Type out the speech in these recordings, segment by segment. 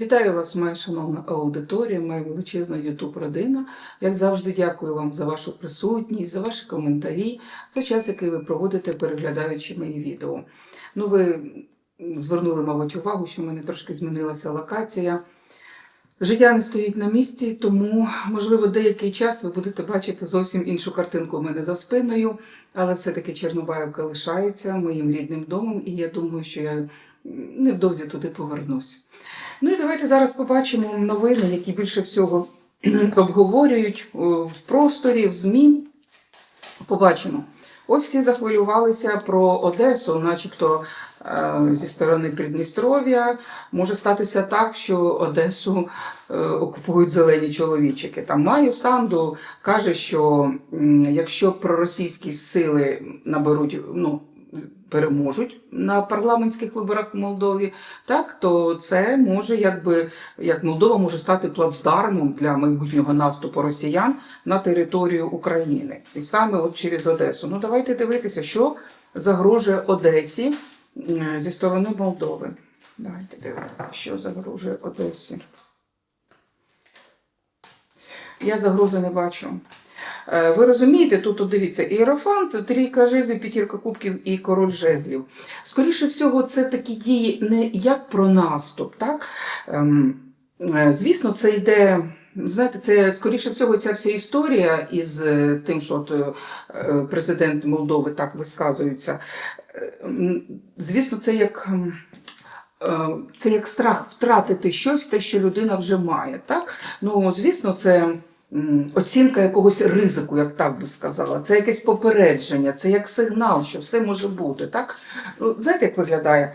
Вітаю вас, моя шановна аудиторія, моя величезна ютуб родина. Як завжди, дякую вам за вашу присутність, за ваші коментарі, за час, який ви проводите, переглядаючи мої відео. Ну, ви звернули, мабуть, увагу, що в мене трошки змінилася локація. Життя не стоїть на місці, тому, можливо, деякий час ви будете бачити зовсім іншу картинку у мене за спиною, але все-таки Чорнобаївка лишається моїм рідним домом, і я думаю, що я невдовзі туди повернусь. Ну і давайте зараз побачимо новини, які більше всього обговорюють е, в просторі, в ЗМІ. Побачимо. Ось всі захвилювалися про Одесу, начебто е, зі сторони Придністров'я. Може статися так, що Одесу е, окупують зелені чоловічики. Там Маю Санду каже, що якщо проросійські сили наберуть, ну, переможуть на парламентських виборах в Молдові, так то це може, якби як Молдова може стати плацдармом для майбутнього наступу росіян на територію України, і саме от через Одесу. Ну давайте дивитися, що загрожує Одесі зі сторони Молдови. Давайте дивитися, що загрожує Одесі. Я загрози не бачу. Е, Ви розумієте, тут дивіться, іерофант, трійка жезлів, п'ятірка кубків і король жезлів. Скоріше всього, це такі дії не як про наступ, так? Ем, е, Звісно, це йде. Знаєте, це скоріше всього ця вся історія із е, тим, що от, президент Молдови так висказується. е, Звісно, це як. е, Це як страх втратити щось, те, що людина вже має. Так? Ну, звісно, це оцінка якогось ризику, як так би сказала. Це якесь попередження, це як сигнал, що все може бути. Так? Ну, знаєте, як виглядає?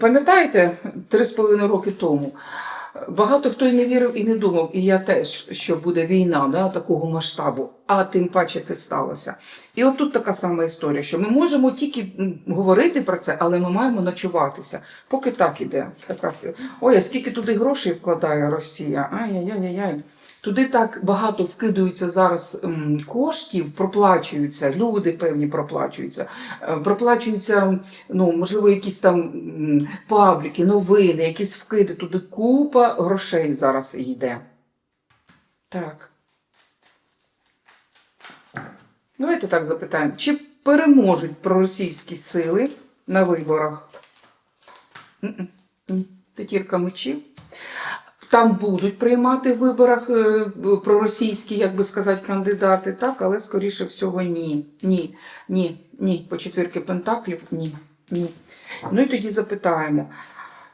Пам'ятаєте, три з половиною роки тому багато хто і не вірив і не думав, і я теж, що буде війна да, такого масштабу, а тим паче це сталося. І от тут така сама історія, що ми можемо тільки говорити про це, але ми маємо ночуватися. Поки так іде. Така... Ой, а скільки туди грошей вкладає Росія? Ай-яй-яй-яй. Туди так багато вкидаються зараз коштів, проплачуються, люди певні проплачуються, е, проплачуються, ну, можливо, якісь там пабліки, новини, якісь вкиди. Туди купа грошей зараз йде. Так. Давайте так запитаємо. Чи переможуть проросійські сили на виборах? М-м. П'ятірка мечів. Там будуть приймати в виборах е, проросійські, як би сказати, кандидати, так, але скоріше всього ні. Ні, ні, ні. По четвірки пентаклів ні. ні. Ну і тоді запитаємо.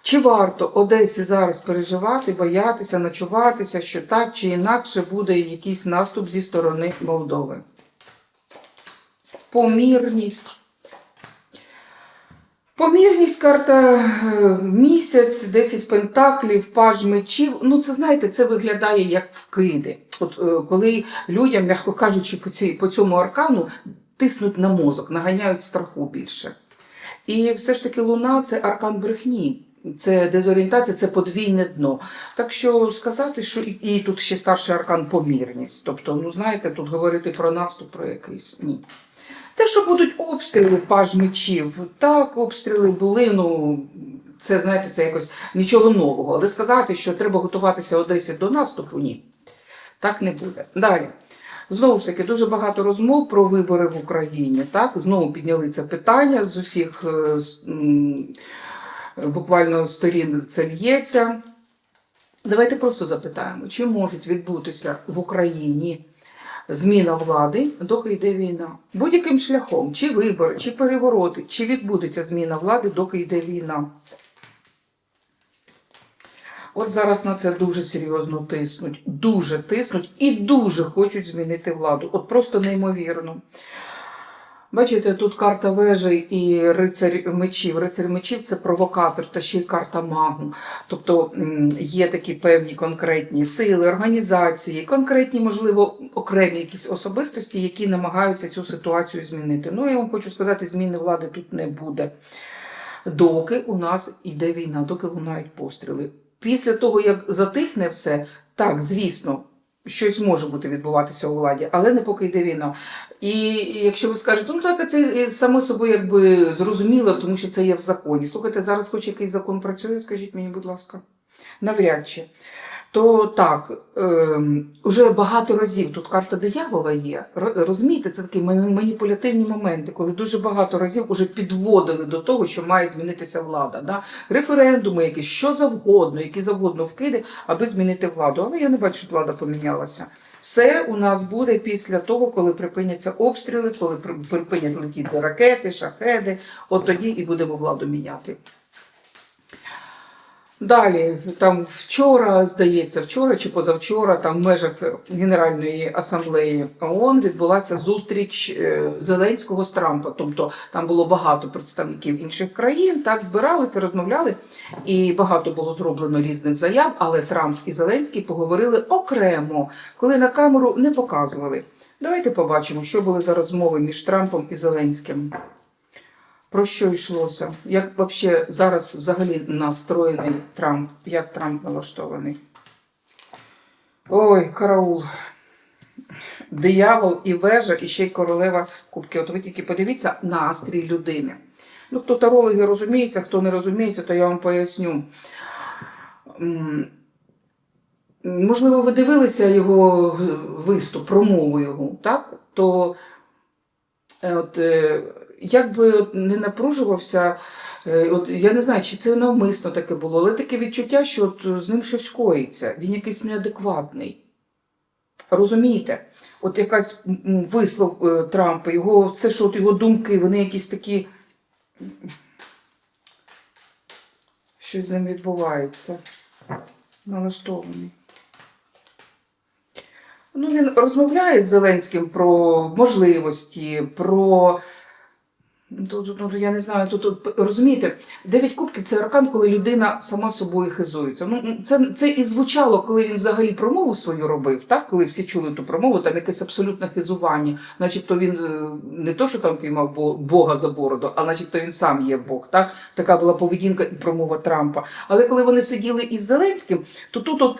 Чи варто Одесі зараз переживати, боятися, ночуватися, що так чи інакше буде якийсь наступ зі сторони Молдови? Помірність. Помірність карта е, місяць, 10 пентаклів, паж мечів. Ну, це знаєте, це виглядає як вкиди. От е, коли людям, м'яко кажучи, по, цій, по цьому аркану тиснуть на мозок, наганяють страху більше. І все ж таки луна це аркан брехні. Це дезорієнтація, це подвійне дно. Так що сказати, що і, і тут ще старший аркан помірність. Тобто, ну знаєте, тут говорити про наступ, про якийсь ні. Те, що будуть обстріли паж мечів, так, обстріли були, ну це знаєте, це якось нічого нового. Але сказати, що треба готуватися Одесі до наступу, ні. Так не буде. Далі. Знову ж таки, дуже багато розмов про вибори в Україні. Так, знову підняли це питання з усіх е, буквально сторін це лється. Давайте просто запитаємо, чи можуть відбутися в Україні зміна влади, доки йде війна. Будь-яким шляхом, чи вибори, чи перевороти, чи відбудеться зміна влади, доки йде війна. От зараз на це дуже серйозно тиснуть, дуже тиснуть і дуже хочуть змінити владу. От просто неймовірно. Бачите, тут карта вежі і рицарь мечів. Рицарь мечів це провокатор та ще й карта магу. Тобто є такі певні конкретні сили, організації, конкретні, можливо, окремі якісь особистості, які намагаються цю ситуацію змінити. Ну, я вам хочу сказати, зміни влади тут не буде. Доки у нас йде війна, доки лунають постріли. Після того, як затихне все, так, звісно, щось може бути відбуватися у владі, але не поки йде війна. І якщо ви скажете, ну так це само собою якби зрозуміло, тому що це є в законі. Слухайте, зараз хоч якийсь закон працює, скажіть мені, будь ласка. Навряд чи. То так, ем, уже багато разів тут карта диявола є. Розумієте, це такі маніпулятивні моменти, коли дуже багато разів уже підводили до того, що має змінитися влада. Да? Референдуми, якісь що завгодно, які завгодно вкиди, аби змінити владу. Але я не бачу, що влада помінялася. Все у нас буде після того, коли припиняться обстріли, коли при- припинять летіти ракети, шахеди. От тоді і будемо владу міняти. Далі, там вчора, здається, вчора чи позавчора, там в межах Генеральної асамблеї ООН відбулася зустріч е, Зеленського з Трампа. Тобто там було багато представників інших країн, так збиралися, розмовляли, і багато було зроблено різних заяв, але Трамп і Зеленський поговорили окремо, коли на камеру не показували. Давайте побачимо, що були за розмови між Трампом і Зеленським. Про що йшлося? Як вообще зараз взагалі настроєний Трамп? Як Трамп налаштований? Ой, караул. Диявол і вежа, і ще й королева кубки. От ви тільки подивіться настрій людини. Ну, хто тарологи розуміється, хто не розуміється, то я вам поясню. Можливо, ви дивилися його виступ, промову його, так? То е, от, е, як би не напружувався, е, от, я не знаю, чи це навмисно таке було, але таке відчуття, що от з ним щось коїться, він якийсь неадекватний. Розумієте? От якась вислов е, Трампа, його, це що от його думки, вони якісь такі. Що з ним відбувається? Налаштований. Ну, він розмовляє з Зеленським про можливості, про. Тут, ну, я не знаю, тут, тут розумієте, дев'ять кубків це аркан, коли людина сама собою хизується. Ну, це, це і звучало, коли він взагалі промову свою робив, так? коли всі чули ту промову, там якесь абсолютне хизування. Начебто він е, не то, що там піймав Бога за бороду, а начебто він сам є Бог. Так? Така була поведінка і промова Трампа. Але коли вони сиділи із Зеленським, то тут от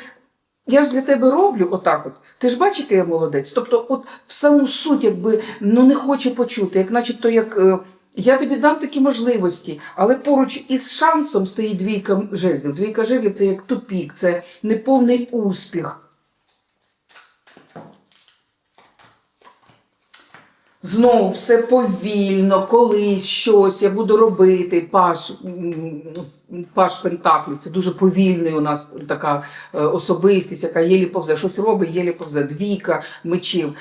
я ж для тебе роблю отак от. Ти ж який я молодець. Тобто, от в саму суть, якби ну не хоче почути, як начебто як. Я тобі дам такі можливості, але поруч із шансом стоїть двійка жезлів. Двійка жезлів це як тупік, це неповний успіх. Знову все повільно, колись щось я буду робити. Паш, паш Пентаклі. Це дуже повільний у нас така е, особистість, яка єлі повзе. Щось робить, єлі повзе. Двійка мечів.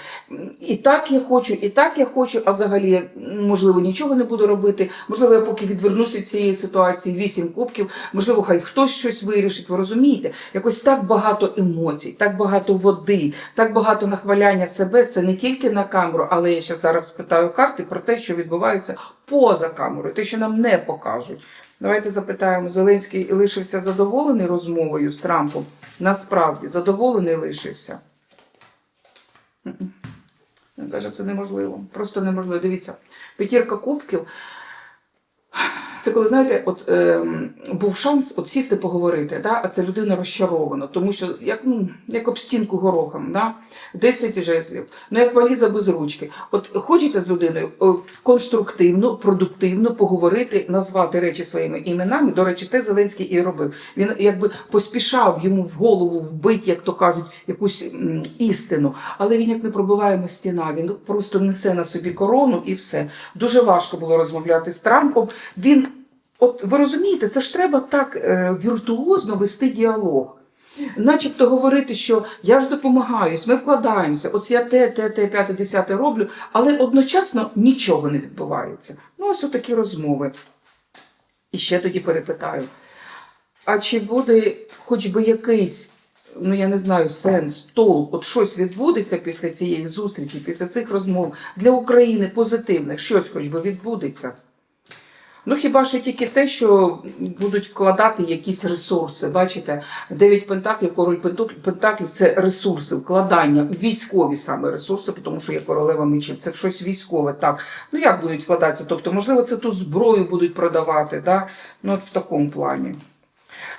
І так я хочу, і так я хочу, а взагалі можливо, нічого не буду робити. Можливо, я поки відвернуся від цієї ситуації, вісім кубків, можливо, хай хтось щось вирішить. Ви розумієте? Якось так багато емоцій, так багато води, так багато нахваляння себе. Це не тільки на камеру, але я ще зараз спитаю карти про те, що відбувається поза камерою, те, що нам не покажуть. Давайте запитаємо, Зеленський лишився задоволений розмовою з Трампом? Насправді задоволений лишився. Він каже, це неможливо. Просто неможливо. Дивіться, п'ятірка кубків. Це коли, знаєте, от ем, був шанс от сісти поговорити, да? а це людина розчарована, тому що як, ну, як об стінку горохом, да? 10 жезлів, ну як валіза без ручки. От хочеться з людиною конструктивно, продуктивно поговорити, назвати речі своїми іменами. До речі, те Зеленський і робив. Він якби поспішав йому в голову вбити, як то кажуть, якусь істину. Але він як не пробиваємо стіна, він просто несе на собі корону і все. Дуже важко було розмовляти з Трампом. Він, от ви розумієте, це ж треба так е, віртуозно вести діалог. Начебто говорити, що я ж допомагаюсь, ми вкладаємося, от я те, те, те, п'яте, десяте роблю, але одночасно нічого не відбувається. Ну, ось отакі розмови. І ще тоді перепитаю: а чи буде хоч би якийсь, ну я не знаю, сенс, толк, от щось відбудеться після цієї зустрічі, після цих розмов для України позитивних, щось хоч би відбудеться? Ну, хіба що тільки те, що будуть вкладати якісь ресурси. Бачите, дев'ять пентаклів, король пентаклів це ресурси, вкладання, військові саме ресурси, тому що є королева мечів. Це щось військове. Так. Ну як будуть вкладатися? Тобто, можливо, це ту зброю будуть продавати, да? ну от в такому плані.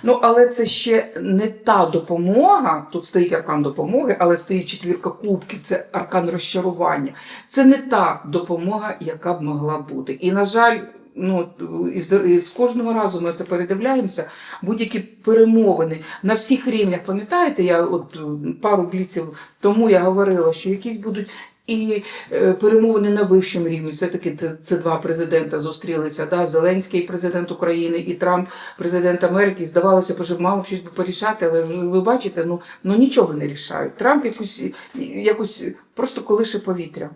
Ну, але це ще не та допомога. Тут стоїть аркан допомоги, але стоїть четвірка кубків, це аркан розчарування. Це не та допомога, яка б могла бути. І, на жаль, Ну, і з, кожного разу ми це передивляємося. Будь-які перемовини на всіх рівнях. Пам'ятаєте, я от е, пару бліців тому я говорила, що якісь будуть і е, перемовини на вищому рівні. Все-таки це, два президента зустрілися. Да? Зеленський президент України і Трамп, президент Америки. Здавалося б, що мало б щось порішати, але ви бачите, ну, ну нічого не рішають. Трамп якусь, якось просто колише повітря.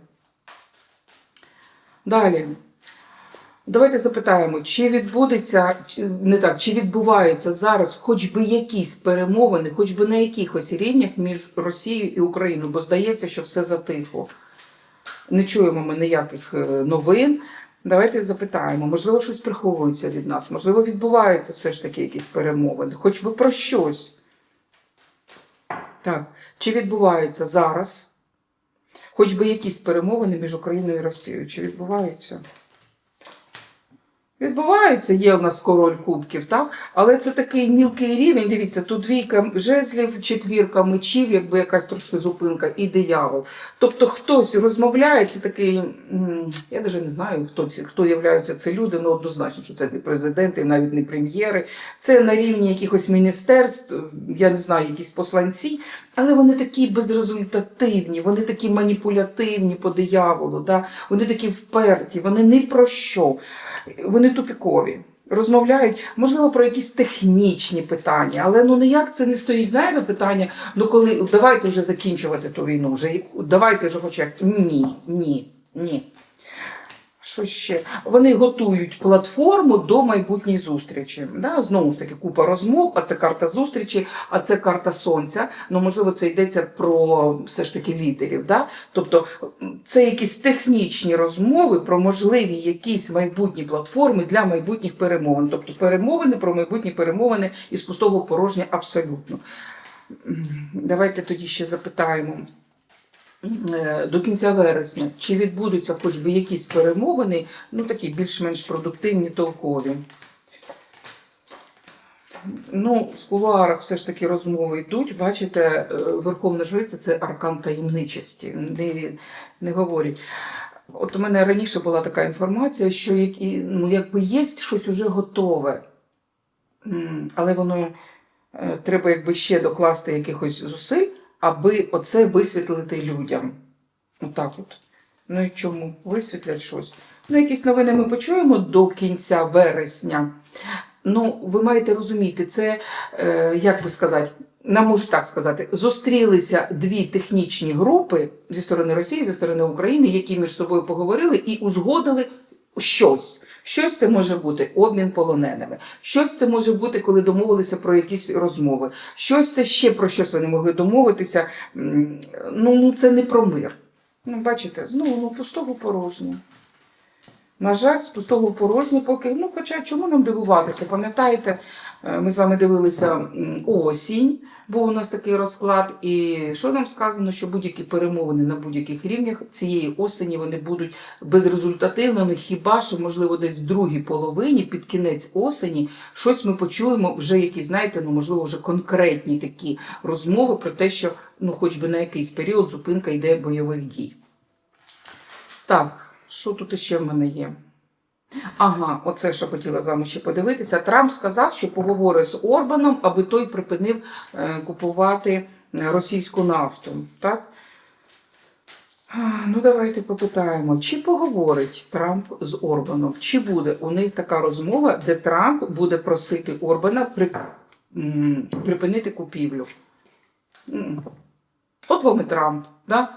Далі. Давайте запитаємо, чи відбудеться, не так, чи відбуваються зараз хоч би якісь перемовини, хоч би на якихось рівнях між Росією і Україною, бо здається, що все затихло. Не чуємо ми ніяких е, новин. Давайте запитаємо, можливо, щось приховується від нас, можливо, відбуваються все ж таки якісь перемовини, хоч би про щось. Так, чи відбуваються зараз хоч би якісь перемовини між Україною і Росією? Чи відбуваються? Відбуваються, є у нас король кубків, так? Але це такий мілкий рівень. Дивіться, тут двійка жезлів, четвірка мечів, якби якась трошки зупинка, і диявол. Тобто хтось розмовляє, це такий, я навіть не знаю, хто ці, хто являються це люди, ну однозначно, що це не президенти, навіть не прем'єри. Це на рівні якихось міністерств, я не знаю, якісь посланці, але вони такі безрезультативні, вони такі маніпулятивні по дияволу, да? вони такі вперті, вони ні про що. Вони тупікові. Розмовляють, можливо, про якісь технічні питання, але ну ніяк це не стоїть. зайве питання, ну коли давайте вже закінчувати ту війну, вже давайте вже хоча б ні, ні, ні. Що ще? Вони готують платформу до майбутньої зустрічі. Да? Знову ж таки, купа розмов, а це карта зустрічі, а це карта сонця. Ну, можливо, це йдеться про все ж таки лідерів. Да? Тобто це якісь технічні розмови про можливі якісь майбутні платформи для майбутніх перемовин. Тобто перемовини про майбутні перемовини із пустого порожня абсолютно. Давайте тоді ще запитаємо. Е, До кінця вересня, чи відбудуться хоч би якісь перемовини, ну такі більш-менш продуктивні, толкові. Ну, в кулуарах все ж таки розмови йдуть. Бачите, е, Верховна Жриця це аркан таємничості. Не, не говорять. От у мене раніше була така інформація, що які, ну, якби є щось уже готове, але воно е, треба якби ще докласти якихось зусиль, аби оце висвітлити людям. Отак от. Ну і чому? Висвітлять щось. Ну, якісь новини ми почуємо до кінця вересня. Ну, ви маєте розуміти, це, е, як би сказати, нам можуть так сказати, зустрілися дві технічні групи зі сторони Росії, зі сторони України, які між собою поговорили і узгодили щось. Щось це може бути обмін полоненими. Щось це може бути, коли домовилися про якісь розмови. Щось це ще про щось вони могли домовитися. Ну, ну це не про мир. Ну, бачите, знову ну, пустого порожнього. На жаль, з пустого порожнього поки. Ну, хоча чому нам дивуватися? Пам'ятаєте, е, ми з вами дивилися осінь, був у нас такий розклад, і що нам сказано, що будь-які перемовини на будь-яких рівнях цієї осені вони будуть безрезультативними, хіба що, можливо, десь в другій половині, під кінець осені, щось ми почуємо вже якісь, знаєте, ну можливо, вже конкретні такі розмови про те, що ну, хоч би на якийсь період зупинка йде бойових дій. Так, що тут ще в мене є? Ага, оце що хотіла з вами ще подивитися. Трамп сказав, що поговори з Орбаном, аби той припинив е, купувати е, російську нафту. Так? Ну, давайте попитаємо, чи поговорить Трамп з Орбаном, чи буде у них така розмова, де Трамп буде просити Орбана при, припинити купівлю. От вам і Трамп. Да?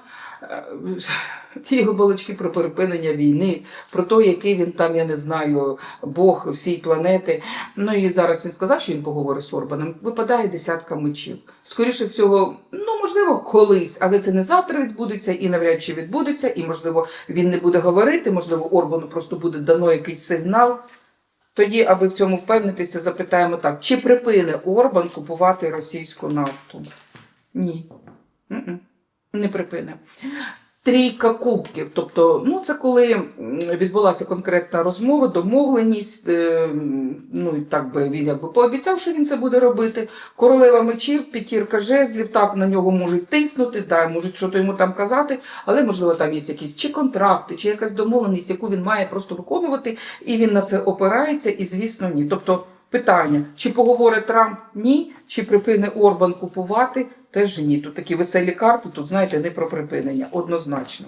Ті його балачки про припинення війни, про те, який він там, я не знаю, Бог всієї планети. Ну і зараз він сказав, що він поговорить з Орбаном. Випадає десятка мечів. Скоріше всього, ну можливо, колись, але це не завтра відбудеться і навряд чи відбудеться, і можливо він не буде говорити, можливо, Орбану просто буде дано якийсь сигнал. Тоді, аби в цьому впевнитися, запитаємо так: чи припине Орбан купувати російську нафту? Ні. М-м. Не припине. Трійка кубків, тобто, ну це коли відбулася конкретна розмова, домовленість. е, Ну так би він якби пообіцяв, що він це буде робити. Королева мечів, п'ятірка жезлів, так на нього можуть тиснути, да, можуть щось йому там казати, але можливо там є якісь чи контракти, чи якась домовленість, яку він має просто виконувати, і він на це опирається, і звісно, ні. Тобто питання: чи поговорить Трамп ні, чи припине Орбан купувати? Теж ні. Тут такі веселі карти, тут, знаєте, не про припинення, однозначно.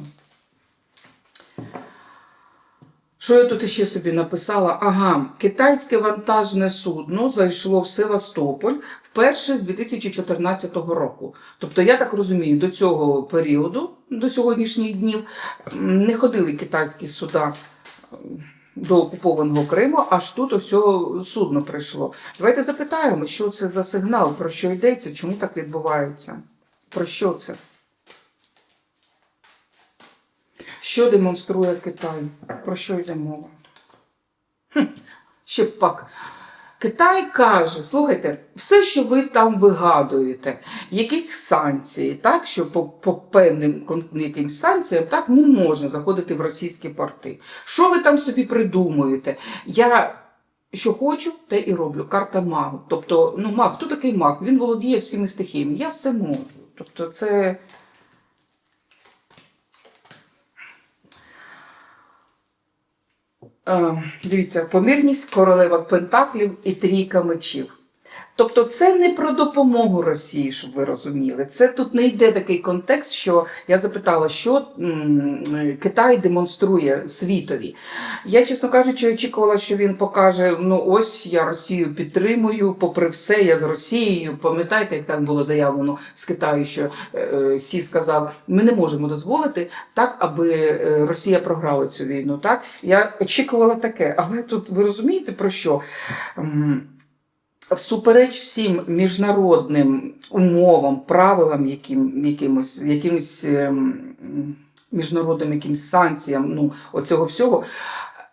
Що я тут ще собі написала? Ага, китайське вантажне судно зайшло в Севастополь вперше з 2014 року. Тобто, я так розумію, до цього періоду, до сьогоднішніх днів, не ходили китайські суда до окупованого Криму, аж тут ось судно прийшло. Давайте запитаємо, що це за сигнал, про що йдеться, чому так відбувається? Про що це? Що демонструє Китай? Про що йде мова? Хм, ще пак. Китай каже: слухайте, все, що ви там вигадуєте, якісь санкції, так, що по, по певним якимсь санкціям так не можна заходити в російські порти. Що ви там собі придумуєте? Я що хочу, те і роблю. Карта магу. Тобто, ну маг, хто такий маг? Він володіє всіми стихіями. Я все можу. Тобто, це. Дивіться, помірність, королева пентаклів і трійка мечів. Тобто це не про допомогу Росії, щоб ви розуміли. Це тут не йде такий контекст, що я запитала, що Китай демонструє світові. Я, чесно кажучи, очікувала, що він покаже: ну ось я Росію підтримую, попри все, я з Росією. Пам'ятаєте, як так було заявлено з Китаю, що е, Сі сказав, ми не можемо дозволити так, аби е, Росія програла цю війну. Так я очікувала таке, але тут ви розумієте про що? Всупереч всім міжнародним умовам, правилам, яким, якимось, якимось ем, міжнародним якимсь санкціям, ну, оцього всього,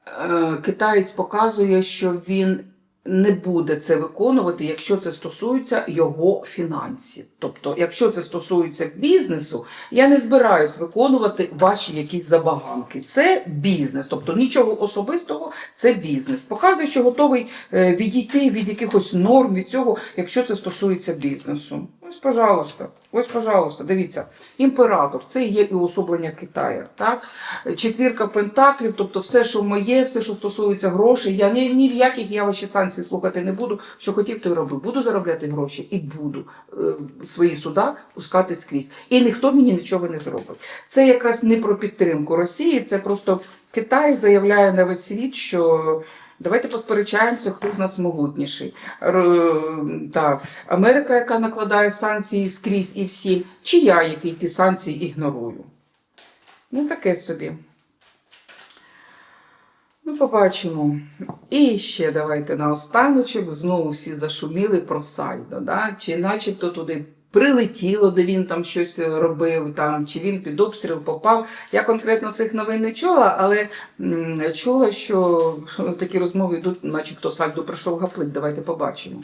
е, китаєць показує, що він не буде це виконувати, якщо це стосується його фінансів. Тобто, якщо це стосується бізнесу, я не збираюсь виконувати ваші якісь забаганки. Це бізнес, тобто нічого особистого, це бізнес. Показує, що готовий е, відійти від якихось норм від цього, якщо це стосується бізнесу. Ось, пожалуйста, ось, пожалуйста, дивіться, імператор це є і особлення Китаю. Так? Четвірка пентаклів, тобто все, що моє, все, що стосується грошей, я ні, ні в яких я ваші санкції слухати не буду. Що хотів, то й робив. Буду заробляти гроші і буду е, свої суда пускати скрізь. І ніхто мені нічого не зробить. Це якраз не про підтримку Росії, це просто Китай заявляє на весь світ, що. Давайте посперечаємося, хто з нас могутніший. Р- так. Америка, яка накладає санкції скрізь і всім, чи я, який ті санкції ігнорую. Ну, таке собі. Ну, побачимо. І ще давайте на останочок знову всі зашуміли про сальдо. Да? Чи начебто туди прилетіло, де він там щось робив, там, чи він під обстріл попав. Я конкретно цих новин не чула, але чула, що такі розмови йдуть, начебто сальдо прийшов гаплик. Давайте побачимо.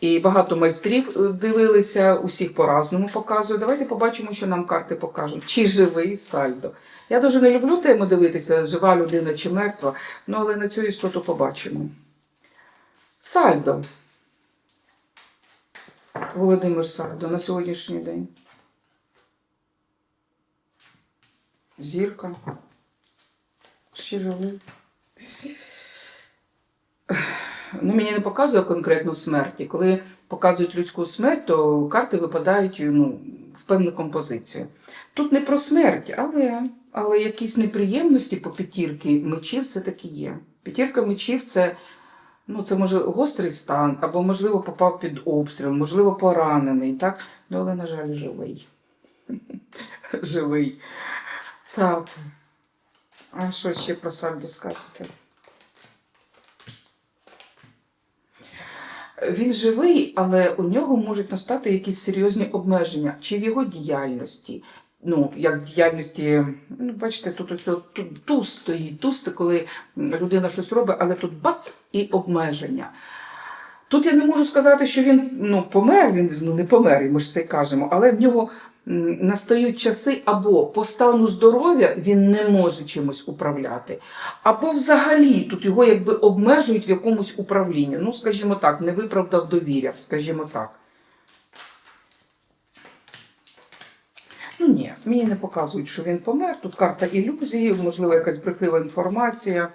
І багато майстрів е, дивилися, усіх по-разному показують. Давайте побачимо, що нам карти покажуть. Чи живий сальдо. Я дуже не люблю тему дивитися, жива людина чи мертва, ну але на цю істоту побачимо. Сальдо. Володимир Сальдо на сьогоднішній день. Зірка. Ще живий. Ну, мені не показує конкретно смерті. Коли показують людську смерть, то карти випадають ну, в певну композицію. Тут не про смерть, але, але якісь неприємності по п'ятірки мечів все-таки є. П'ятірка мечів це, ну, це може гострий стан, або, можливо, попав під обстріл, можливо, поранений. Так? Ну, але, на жаль, живий. Живий. Так. А що ще про сальдо скажете? Він живий, але у нього можуть настати якісь серйозні обмеження чи в його діяльності. Ну, як діяльності, ну, бачите, тут ось тут туз стоїть. Туз це коли людина щось робить, але тут бац і обмеження. Тут я не можу сказати, що він ну, помер, він ну, не помер, ми ж це кажемо, але в нього настають часи, або по стану здоров'я він не може чимось управляти, або взагалі тут його якби обмежують в якомусь управлінні. Ну, скажімо так, не виправдав довір'я, скажімо так. Ну ні, мені не показують, що він помер. Тут карта ілюзії, можливо, якась брехлива інформація.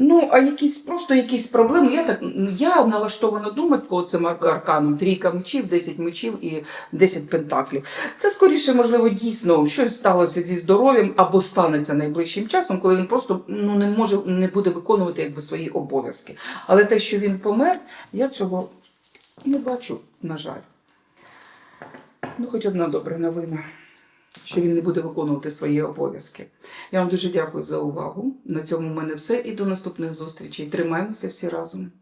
Ну, а якісь просто якісь проблеми. Я так я налаштована думати по цим ар- арканам: трійка мечів, 10 мечів і 10 пентаклів. Це скоріше, можливо, дійсно щось сталося зі здоров'ям або станеться найближчим часом, коли він просто ну не може не буде виконувати якби свої обов'язки. Але те, що він помер, я цього не бачу, на жаль. Ну, хоч одна добра новина, що він не буде виконувати свої обов'язки. Я вам дуже дякую за увагу. На цьому в мене все і до наступних зустрічей. Тримаємося всі разом.